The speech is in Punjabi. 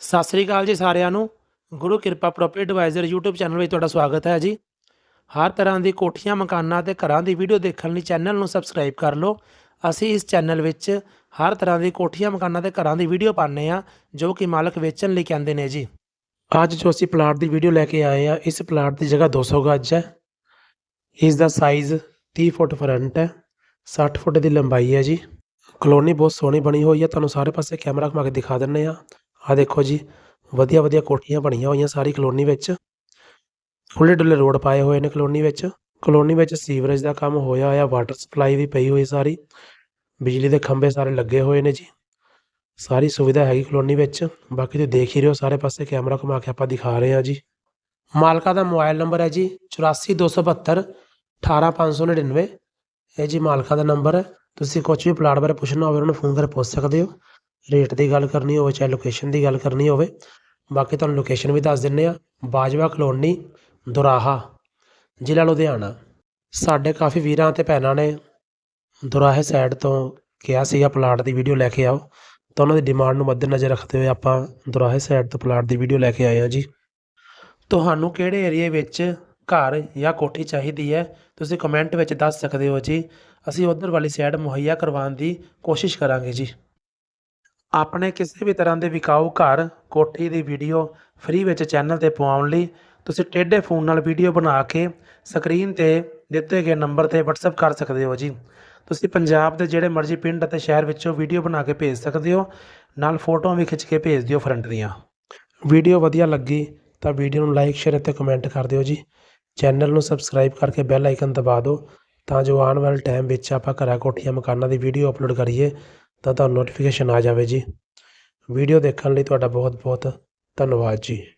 ਸਤਿ ਸ੍ਰੀ ਅਕਾਲ ਜੀ ਸਾਰਿਆਂ ਨੂੰ। ਗੁਰੂ ਕਿਰਪਾ ਪ੍ਰੋਪਰਟੀ ਐਡਵਾਈਜ਼ਰ YouTube ਚੈਨਲ ਵਿੱਚ ਤੁਹਾਡਾ ਸਵਾਗਤ ਹੈ ਜੀ। ਹਰ ਤਰ੍ਹਾਂ ਦੀ ਕੋਠੀਆਂ, ਮਕਾਨਾਂ ਤੇ ਘਰਾਂ ਦੀ ਵੀਡੀਓ ਦੇਖਣ ਲਈ ਚੈਨਲ ਨੂੰ ਸਬਸਕ੍ਰਾਈਬ ਕਰ ਲਓ। ਅਸੀਂ ਇਸ ਚੈਨਲ ਵਿੱਚ ਹਰ ਤਰ੍ਹਾਂ ਦੀ ਕੋਠੀਆਂ, ਮਕਾਨਾਂ ਤੇ ਘਰਾਂ ਦੀ ਵੀਡੀਓ ਪਾਉਂਦੇ ਆ ਜੋ ਕਿ ਮਾਲਕ ਵੇਚਣ ਲਈ ਕਹਿੰਦੇ ਨੇ ਜੀ। ਅੱਜ ਜੋ ਅਸੀਂ ਪਲਾਟ ਦੀ ਵੀਡੀਓ ਲੈ ਕੇ ਆਏ ਆ ਇਸ ਪਲਾਟ ਦੀ ਜਗ੍ਹਾ 200 ਗੱਜ ਹੈ। ਇਸ ਦਾ ਸਾਈਜ਼ 30 ਫੁੱਟ ਫਰੰਟ ਹੈ 60 ਫੁੱਟ ਦੀ ਲੰਬਾਈ ਹੈ ਜੀ। ਕਲੋਨੀ ਬਹੁਤ ਸੋਹਣੀ ਬਣੀ ਹੋਈ ਹੈ, ਤੁਹਾਨੂੰ ਸਾਰੇ ਪਾਸੇ ਕੈਮਰਾ ਘੁਮਾ ਕੇ ਦਿਖਾ ਦਿੰਨੇ ਆ ਆ ਦੇਖੋ ਜੀ, ਵਧੀਆ ਵਧੀਆ ਕੋਠੀਆਂ ਬਣੀਆਂ ਹੋਈਆਂ ਸਾਰੀ ਕਲੋਨੀ ਵਿੱਚ। ਖੁੱਲੇ ਡੁੱਲੇ ਰੋਡ ਪਾਏ ਹੋਏ ਨੇ ਕਲੋਨੀ ਵਿੱਚ। ਕਲੋਨੀ ਵਿੱਚ ਸੀਵਰੇਜ ਦਾ ਕੰਮ ਹੋਇਆ ਹੋਇਆ, ਵਾਟਰ ਸਪਲਾਈ ਵੀ ਪਈ ਹੋਈ ਸਾਰੀ। ਬਿਜਲੀ ਦੇ ਖੰਭੇ ਸਾਰੇ ਲੱਗੇ ਹੋਏ ਨੇ ਜੀ। ਸਾਰੀ ਸੁਵਿਧਾ ਹੈਗੀ ਕਲੋਨੀ ਵਿੱਚ। ਬਾਕੀ ਤੁਸੀਂ ਦੇਖ ਹੀ ਰਹੇ ਹੋ, ਸਾਰੇ ਪਾਸੇ ਕੈਮਰਾ ਘੁਮਾ ਕੇ ਆਪਾਂ ਦਿਖਾ ਰਹੇ ਹਾਂ ਜੀ। ਮਾਲਕਾ ਦਾ ਮੋਬਾਈਲ ਨੰਬਰ ਹੈ ਜੀ 84272 18599 ਇਹ ਜੀ ਮਾਲਕਾ ਦਾ ਨੰਬਰ ਹੈ। ਤੁਸੀਂ ਕੁਝ ਵੀ ਪਲਾਟ ਬਾਰੇ ਪੁੱਛਣਾ ਹੋਵੇ, ਉਹਨਾਂ ਨੂੰ ਫੋਨ ਕਰਕੇ ਪੁੱਛ ਸਕਦੇ ਹੋ। ਰੇਟ ਦੀ ਗੱਲ ਕਰਨੀ ਹੋਵੇ ਚਾਹੇ ਲੋਕੇਸ਼ਨ ਦੀ ਗੱਲ ਕਰਨੀ ਹੋਵੇ, ਬਾਕੀ ਤੁਹਾਨੂੰ ਲੋਕੇਸ਼ਨ ਵੀ ਦੱਸ ਦਿੰਨੇ ਆ। ਬਾਜਵਾ, ਕਲੋਨੀ, ਦੁਰਾਹਾ, ਜ਼ਿਲ੍ਹਾ ਲੁਧਿਆਣਾ। ਸਾਡੇ ਕਾਫੀ ਵੀਰਾਂ ਤੇ ਭੈਣਾਂ ਨੇ ਦੁਰਾਹੇ ਸਾਈਡ ਤੋਂ ਕਿਹਾ ਸੀਗਾ ਪਲਾਟ ਦੀ ਵੀਡੀਓ ਲੈ ਕੇ ਆਓ। ਤਾਂ ਉਹਨਾਂ ਦੀ ਡਿਮਾਂਡ ਨੂੰ ਮੱਦੇਨਜ਼ਰ ਰੱਖਦੇ ਹੋਏ ਆਪਾਂ ਦੁਰਾਹੇ ਸਾਈਡ ਤੋਂ ਪਲਾਟ ਦੀ ਵੀਡੀਓ ਲੈ ਕੇ ਆਏ ਹਾਂ ਜੀ। ਤੁਹਾਨੂੰ ਕਿਹੜੇ ਏਰੀਏ ਵਿੱਚ ਘਰ ਜਾਂ ਕੋਠੀ ਚਾਹੀਦੀ ਹੈ, ਤੁਸੀਂ ਕਮੈਂਟ ਵਿੱਚ ਦੱਸ ਸਕਦੇ ਹੋ ਜੀ। ਅਸੀਂ ਉਧਰ ਵਾਲੀ ਸਾਈਡ ਮੁਹੱਈਆ ਕਰਵਾਉਣ ਦੀ ਕੋਸ਼ਿਸ਼ ਕਰਾਂਗੇ ਜੀ। ਆਪਣੇ ਕਿਸੇ ਵੀ ਤਰ੍ਹਾਂ ਦੇ ਵਿਕਾਊ ਘਰ, ਕੋਠੀ ਦੀ ਵੀਡੀਓ ਫ੍ਰੀ ਵਿੱਚ ਚੈਨਲ ਤੇ ਪਵਾਉਣ ਲਈ ਤੁਸੀਂ ਟੇਢੇ ਫੋਨ ਨਾਲ ਵੀਡੀਓ ਬਣਾ ਕੇ ਸਕਰੀਨ ਤੇ ਦਿੱਤੇ ਗਏ ਨੰਬਰ ਤੇ WhatsApp ਕਰ ਸਕਦੇ ਹੋ ਜੀ। ਤੁਸੀਂ ਪੰਜਾਬ ਦੇ ਜਿਹੜੇ ਮਰਜ਼ੀ ਪਿੰਡ ਅਤੇ ਸ਼ਹਿਰ ਵਿੱਚੋਂ ਵੀਡੀਓ ਬਣਾ ਕੇ ਭੇਜ ਸਕਦੇ ਹੋ, ਨਾਲ ਫੋਟੋਆਂ ਵੀ ਖਿੱਚ ਕੇ ਭੇਜ ਦਿਓ ਫਰੰਟ ਦੀਆਂ। ਵੀਡੀਓ ਵਧੀਆ ਲੱਗੀ ਤਾਂ ਵੀਡੀਓ ਨੂੰ ਲਾਈਕ ਸ਼ੇਅਰ ਅਤੇ ਕਮੈਂਟ ਕਰ ਦਿਓ ਜੀ। ਚੈਨਲ ਨੂੰ ਸਬਸਕ੍ਰਾਈਬ ਕਰਕੇ ਬੈਲ ਆਈਕਨ ਦਬਾ ਦਿਓ ਤਾਂ ਜੋ ਆਉਣ ਵਾਲੇ ਟਾਈਮ ਵਿੱਚ ਆਪਾਂ ਘਰਾਂ ਕੋਠੀਆਂ ਮਕਾਨਾਂ ਦੀ ਵੀਡੀਓ ਅਪਲੋਡ ਕਰੀਏ ਤਾਂ ਤੁਹਾਨੂੰ ਨੋਟੀਫਿਕੇਸ਼ਨ ਆ ਜਾਵੇ ਜੀ। ਵੀਡੀਓ ਦੇਖਣ ਲਈ ਤੁਹਾਡਾ ਬਹੁਤ ਬਹੁਤ ਧੰਨਵਾਦ ਜੀ।